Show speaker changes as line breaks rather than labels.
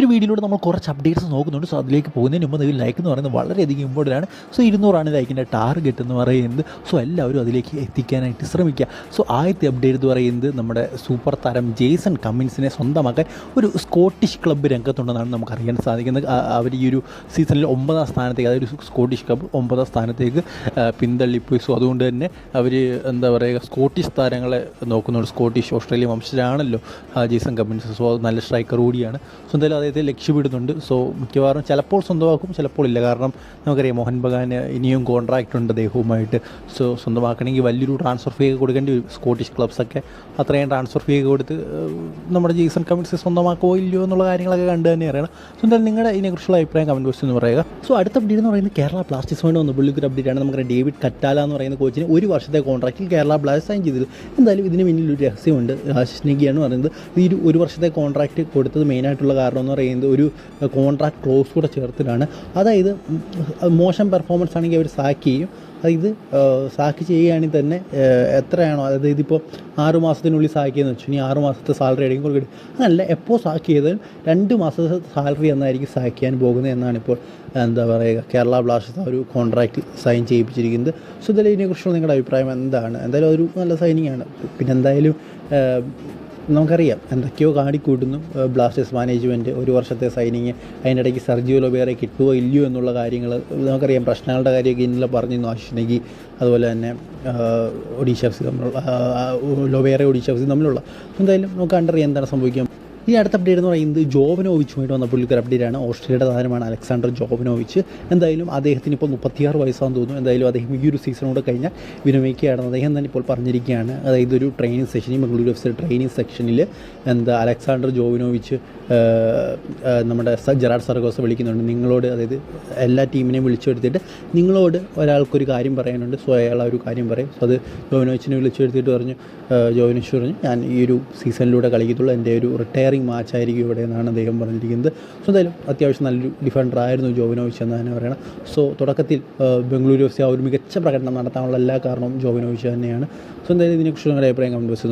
ഒരു വീഡിയോയിലൂടെ നമ്മൾ കുറച്ച് അപ്ഡേറ്റ്സ് നോക്കുന്നുണ്ട്. സോ അതിലേക്ക് പോകുന്നതിന് മുമ്പ് നിങ്ങൾ ലൈക്ക് എന്ന് പറയുന്നത് വളരെയധികം ഇമ്പോർട്ടന്റ് ആണ്. സോ ഇരുന്നൂറാണ് ലൈക്കിന്റെ ടാർഗറ്റ് എന്ന് പറയുന്നത്. സോ എല്ലാവരും അതിലേക്ക് എത്തിക്കാനായിട്ട് ശ്രമിക്കുക. സോ ആദ്യത്തെ അപ്ഡേറ്റ് എന്ന് പറയുന്നത് നമ്മുടെ സൂപ്പർ താരം ജെയ്സൺ കമ്മിൻസിനെ സ്വന്തമാക്കാൻ ഒരു സ്കോട്ടിഷ് ക്ലബ്ബ് രംഗത്തുണ്ടെന്നാണ് നമുക്ക് അറിയാൻ സാധിക്കുന്നത് അവർ ഈ ഒരു സീസണിൽ ഒമ്പതാം സ്ഥാനത്തേക്ക് അതായത് ഒരു സ്കോട്ടിഷ് ക്ലബ്ബ് ഒമ്പതാം സ്ഥാനത്തേക്ക് പിന്തള്ളിപ്പോയി. സോ അതുകൊണ്ട് തന്നെ അവർ എന്താ പറയുക സ്കോട്ടിഷ് താരങ്ങളെ നോക്കുന്നുണ്ട്. സ്കോട്ടിഷ് ഓസ്ട്രേലിയ വംശജരാണല്ലോ ജേസൺ കമ്മിൻസ്. സോ നല്ല സ്ട്രൈക്കർ കൂടിയാണ്. സോ എന്തായാലും അദ്ദേഹത്തെ ലക്ഷ്യമിടുന്നുണ്ട്. സോ മിക്കവാറും ചിലപ്പോൾ സ്വന്തമാക്കും ചിലപ്പോൾ ഇല്ല. കാരണം നമുക്കറിയാം മോഹൻ ബഗാന് ഇനിയും കോൺട്രാക്റ്റ് ഉണ്ട് അദ്ദേഹവുമായിട്ട്. സോ സ്വന്തമാക്കണമെങ്കിൽ വലിയൊരു ട്രാൻസ്ഫർ ഫീ ഒക്കെ കൊടുക്കേണ്ടി വരും. സ്കോട്ടിഷ് ക്ലബ്സൊക്കെ അത്രയും ട്രാൻസ്ഫർ ഫീ ഒക്കെ കൊടുത്ത് നമ്മുടെ ജെയ്സൺ കമ്മിൻസ് സ്വന്തമാക്കുമോ ഇല്ലയോ എന്നുള്ള കാര്യങ്ങളൊക്കെ കണ്ടു തന്നെ അറിയണം. സോ എന്തായാലും നിങ്ങളുടെ ഇതിനെക്കുറിച്ചുള്ള അഭിപ്രായം കമന്റ് ബോക്സിൽ എന്ന് പറയുക. സോ അടുത്ത അപ്ഡേറ്റ് എന്ന് പറയുന്നത് കേരള ബ്ലാസ്റ്റേഴ്സ് വേണ്ടി പുള്ളിക്ക് ഒരു അപ്ഡേറ്റ് ആണ്. നമുക്ക് ഡേവിഡ് കറ്റാല എന്ന് പറയുന്ന കോച്ചിന് ഒരു വർഷത്തെ കോൺട്രാക്റ്റിൽ കേരള ബ്ലാസ്റ്റേഴ്സ് സൈൻ ചെയ്തത് എന്തായാലും ഇതിന് പിന്നിൽ ഒരു രഹസ്യമുണ്ട്. ആശിഷ് നെഗിയാണ് പറയുന്നത്. ഈ ഒരു ഒരു വർഷത്തെ കോൺട്രാക്റ്റ് കൊടുത്തത് മെയിനായിട്ടുള്ള കാരണം എന്ന് പറയുന്നത് ഒരു കോൺട്രാക്ട് ക്ലോസ് കൂടെ ചേർത്തിട്ടാണ്. അതായത് മോശം പെർഫോമൻസ് ആണെങ്കിൽ അവർ സാക്ക് ചെയ്യും. അതായത് സാക്ക് ചെയ്യുകയാണെങ്കിൽ തന്നെ എത്രയാണോ അതായത് ഇതിപ്പോൾ ആറ് മാസത്തിനുള്ളിൽ സാക്ക് ചെയ്യുന്ന വെച്ചു ഇനി ആറ് മാസത്തെ സാലറി ആയിരിക്കും കൊടുക്കും അങ്ങനല്ല എപ്പോൾ സാക്ക് ചെയ്താലും രണ്ട് മാസത്തെ സാലറി എന്നായിരിക്കും സാക്ക് ചെയ്യാൻ പോകുന്നത് എന്നാണ് ഇപ്പോൾ എന്താ പറയുക കേരള ബ്ലാസ്റ്റേഴ്സ് ഒരു കോൺട്രാക്റ്റ് സൈൻ ചെയ്യിപ്പിച്ചിരിക്കുന്നത്. സോ ഇതിൽ ഇതിനെക്കുറിച്ചുള്ള നിങ്ങളുടെ അഭിപ്രായം എന്താണ്? എന്തായാലും ഒരു നല്ല സൈനിങ് ആണ്. പിന്നെ എന്തായാലും നമുക്കറിയാം എന്തൊക്കെയോ കാണിക്കൂട്ടുന്നു. ബ്ലാസ്റ്റേഴ്സ് മാനേജ്മെന്റ് ഒരു വർഷത്തെ സൈനിങ് അതിന്റെ ഇടയ്ക്ക് സർജിയോ ലൊബേറെ കിട്ടുമോ ഇല്ലയോ എന്നുള്ള കാര്യങ്ങൾ നമുക്കറിയാം. പ്രശ്നങ്ങളുടെ കാര്യമൊക്കെ ഇന്നലെ പറഞ്ഞിരുന്നു ആശിനഗി അതുപോലെ തന്നെ ഒഡീഷ എഫ് സി തമ്മിലുള്ള ലൊബേറെ ഒഡീഷ എഫ് സി തമ്മിലുള്ള. എന്തായാലും നമുക്ക് കണ്ടറിയാം എന്താണ് സംഭവിക്കുക ഈ അടുത്ത അപ്ഡേറ്റ് എന്ന് പറയുന്നത് ജോവനോവിച്ചുമായിട്ട് വന്ന പുള്ളിക്കൊരു അപ്ഡേറ്റ് ആണ്. ഓസ്ട്രേലിയയുടെ താരമാണ് അലക്സാണ്ടർ ജോവനോവിച്ച്. എന്തായാലും അദ്ദേഹത്തിന് ഇപ്പോൾ മുപ്പത്തിയാറ് വയസ്സാണെന്ന് തോന്നുന്നു. എന്തായാലും അദ്ദേഹം ഈ ഒരു സീസൺ കൂടെ കഴിഞ്ഞാൽ വിരമിക്കുകയാണെന്ന് അദ്ദേഹം തന്നെ ഇപ്പോൾ പറഞ്ഞിരിക്കുകയാണ്. അതായത് ഒരു ട്രെയിനിങ് സെഷനിൽ മംഗളൂരു എഫ് സി ട്രെയിനിങ് സെക്ഷനിൽ എന്താ അലക്സാണ്ടർ ജോവിനോവിച്ച് നമ്മുടെ ജെറാഡ് സർഗോസ് വിളിക്കുന്നുണ്ട്. നിങ്ങളോട് അതായത് എല്ലാ ടീമിനെയും വിളിച്ചെടുത്തിട്ട് നിങ്ങളോട് ഒരാൾക്കൊരു കാര്യം പറയാനുണ്ട്. സോ അയാൾ ആ ഒരു കാര്യം പറയും. സോ അത് ജോവിനോവിച്ചിനെ വിളിച്ചെടുത്തിട്ട് പറഞ്ഞു. ജോവിനോച്ച് പറഞ്ഞു ഞാൻ ഈ ഒരു സീസണിലൂടെ കളിക്കത്തുള്ളൂ. എന്റെ ഒരു റിട്ടയറിംഗ് മാച്ച് ആയിരിക്കും ഇവിടെ എന്നാണ് അദ്ദേഹം പറഞ്ഞിരിക്കുന്നത്. സോ എന്തായാലും അത്യാവശ്യം നല്ലൊരു ഡിഫൻഡർ ആയിരുന്നു ജോവിനോവിച്ച് എന്ന് തന്നെ പറയണം. സോ തുടക്കത്തിൽ ബംഗളൂരു എഫ് സി ആ ഒരു മികച്ച പ്രകടനം നടത്താനുള്ള എല്ലാ കാരണവും ജോവിനോവിച്ച് തന്നെയാണ്. സോ എന്തായാലും ഇതിനെക്കുറിച്ച് നിങ്ങളുടെ അഭിപ്രായം കമന്റ് ബോക്സിൽ